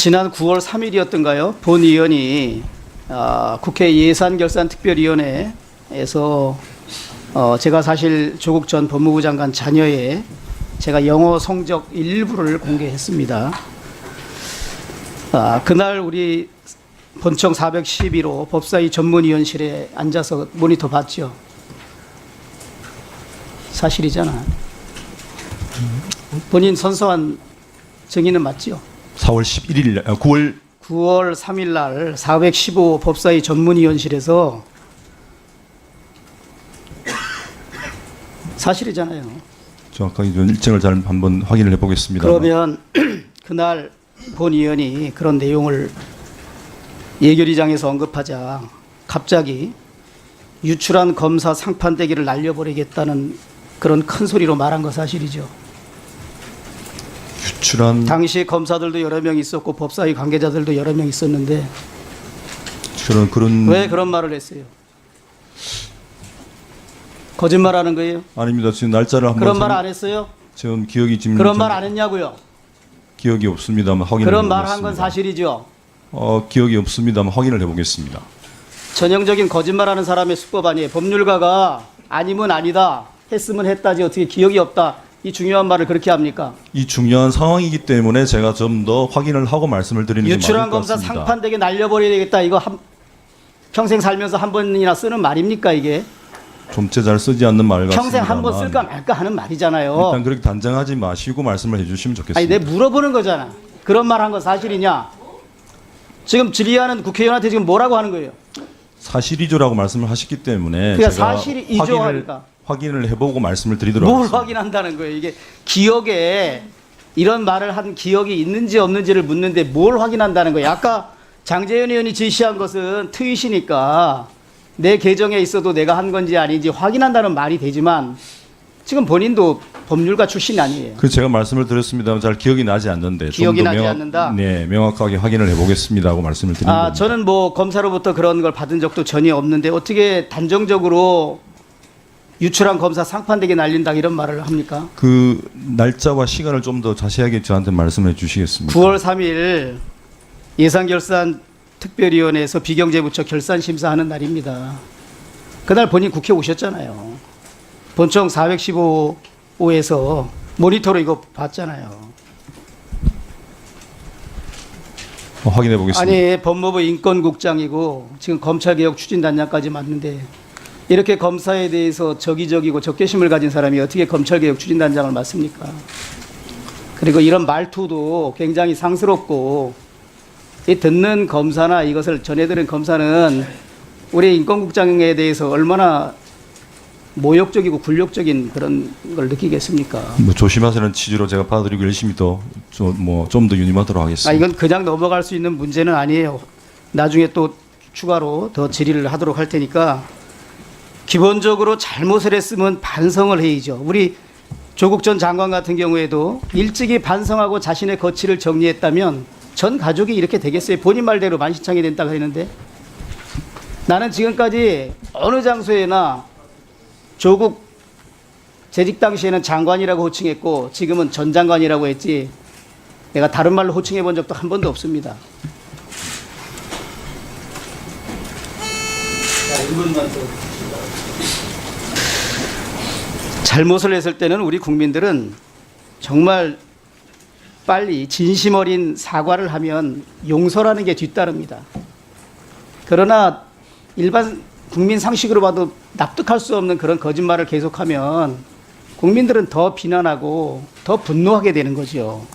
지난 9월 3일이었던가요? 본 의원이 아, 국회 예산결산특별위원회에서 어, 제가 사실 조국 전 법무부 장관 자녀의 제가 영어 성적 일부를 공개했습니다. 아, 그날 우리 본청 411호 법사위 전문위원실에 앉아서 모니터 봤죠. 사실이잖아. 본인 선서한 증인은 맞죠? 4월 11일, 아, 9월 9월 3일 날 415 법사위 전문위원실에서 사실이잖아요. 정확하게 좀 일정을 잘 한번 확인을 해보겠습니다. 그러면 그날 본 의원이 그런 내용을 예결위장에서 언급하자 갑자기 유출한 검사 상판대기를 날려버리겠다는 그런 큰 소리로 말한 거 사실이죠. 유출한 당시 검사들도 여러 명 있었고 법사위 관계자들도 여러 명 있었는데 그런 그런 왜 그런 말을 했어요? 거짓말하는 거예요? 아닙니다. 지금 날짜를 한번 그런 말 생- 안 했어요? 지금 기억이 지금 그런 좀말안 했냐고요? 기억이 없습니다만 확인을 그런 말 해보겠습니다. 한건 사실이죠. 어 기억이 없습니다만 확인을 해보겠습니다. 전형적인 거짓말하는 사람의 수법 아니에요. 법률가가 아니면 아니다, 했으면 했다지 어떻게 기억이 없다 이 중요한 말을 그렇게 합니까? 이 중요한 상황이기 때문에 제가 좀 더 확인을 하고 말씀을 드리는 게 맞을 유출한 것 검사 같습니다. 상판되게 날려버려야 되겠다 이거 한, 평생 살면서 한 번이나 쓰는 말입니까 이게? 좀째 잘 쓰지 않는 말 같습니다. 평생 한 번 쓸까 말까 하는 말이잖아요. 일단 그렇게 단정하지 마시고 말씀을 해주시면 좋겠습니다. 아니 내 물어보는 거잖아. 그런 말한건 사실이냐? 지금 질의하는 국회의원한테 지금 뭐라고 하는 거예요? 사실이죠라고 말씀을 하셨기 때문에 그러니까 제가 사실이죠 확인을, 하니까. 확인을 해보고 말씀을 드리도록 뭘 하겠습니다. 확인한다는 거예요? 이게 기억에 이런 말을 한 기억이 있는지 없는지를 묻는데 뭘 확인한다는 거예요? 아까 장재현 의원이 제시한 것은 트윗이니까 내 계정에 있어도 내가 한 건지 아닌지 확인한다는 말이 되지만 지금 본인도 법률가 출신이 아니에요. 그 제가 말씀을 드렸습니다만 잘 기억이 나지 않는데 기억이 나지 명확- 않는다? 네, 명확하게 확인을 해보겠습니다고 말씀을 드린 아. 저는 뭐 검사로부터 그런 걸 받은 적도 전혀 없는데 어떻게 단정적으로 유출한 검사 상판되게 날린다 이런 말을 합니까? 그 날짜와 시간을 좀 더 자세하게 저한테 말씀해 주시겠습니까? 9월 3일 예산결산 특별위원회에서 비경제부처 결산 심사하는 날입니다. 그날 본인 국회 오셨잖아요. 본청 415호에서 모니터로 이거 봤잖아요. 어, 확인해 보겠습니다. 아니 법무부 인권국장이고 지금 검찰개혁 추진단장까지 맡는데 이렇게 검사에 대해서 적의적이고 적개심을 가진 사람이 어떻게 검찰개혁 추진단장을 맡습니까? 그리고 이런 말투도 굉장히 상스럽고 이 듣는 검사나 이것을 전해들은 검사는 우리 인권국장에 대해서 얼마나 모욕적이고 굴욕적인 그런 걸 느끼겠습니까? 뭐 조심하세요는 취지로 제가 받아들이고 열심히 더뭐좀 더 유념하도록 아, 하겠습니다. 이건 그냥 넘어갈 수 있는 문제는 아니에요. 나중에 또 추가로 더 질의를 하도록 할 테니까 기본적으로 잘못을 했으면 반성을 해야죠. 우리 조국 전 장관 같은 경우에도 일찍이 반성하고 자신의 거취를 정리했다면 전 가족이 이렇게 되겠어요. 본인 말대로 만신창이 된다고 했는데 나는 지금까지 어느 장소에나 조국 재직 당시에는 장관이라고 호칭했고 지금은 전 장관이라고 했지 내가 다른 말로 호칭해 본 적도 한 번도 없습니다. 잘못을 했을 때는 우리 국민들은 정말 빨리 진심 어린 사과를 하면 용서라는 게 뒤따릅니다. 그러나 일반 국민 상식으로 봐도 납득할 수 없는 그런 거짓말을 계속하면 국민들은 더 비난하고 더 분노하게 되는 거죠.